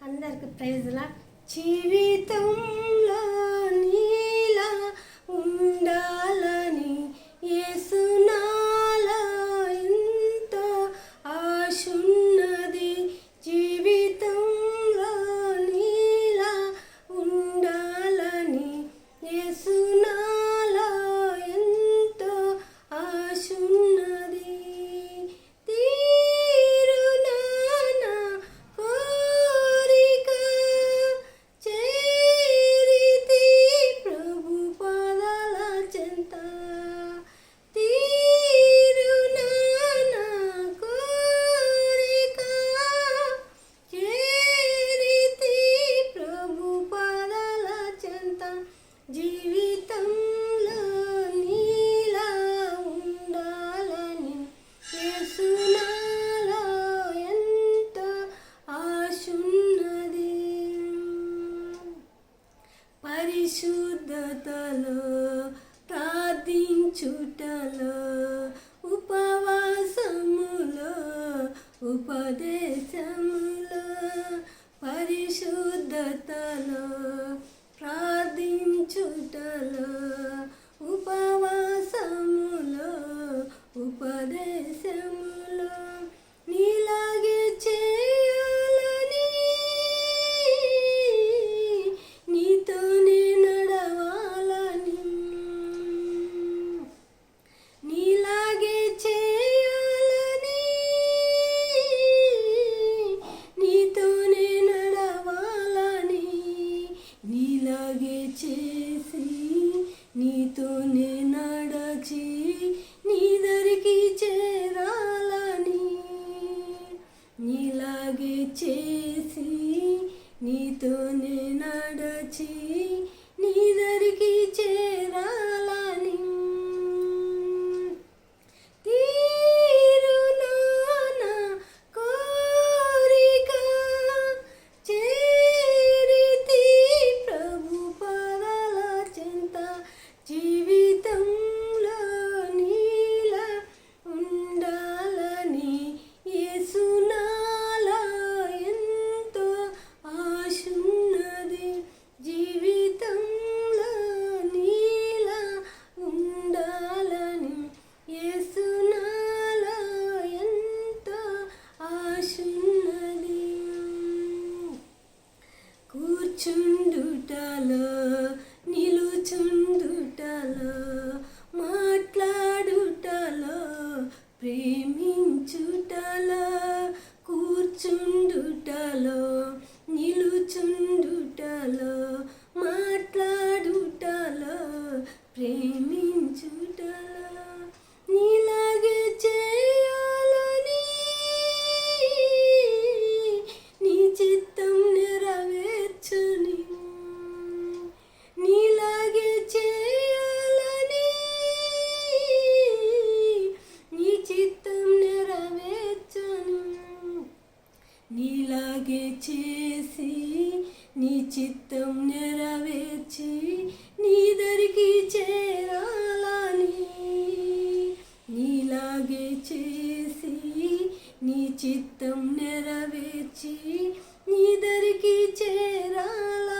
అందరికి ప్రైజ్లా. జీవితం పరిశుద్ధతలో ప్రార్థించుటలో ఉపవాసములో ఉపదేశము అలాగే చేసి నీతోనే నడచి నీ దరికి చుండుటలో మాట్లాడుటలో ప్రేమించుటలో కూర్చుండుటలో నిలుచుండుటలో మాట్లాడుటలో ప్రేమించుటలో. చేసి నీ చిత్తం నెరవేర్చి నీదరికి చేరాలని. నీలాగే చేసి నీ చిత్తం నెరవేర్చి నీదరికి చేరాలని.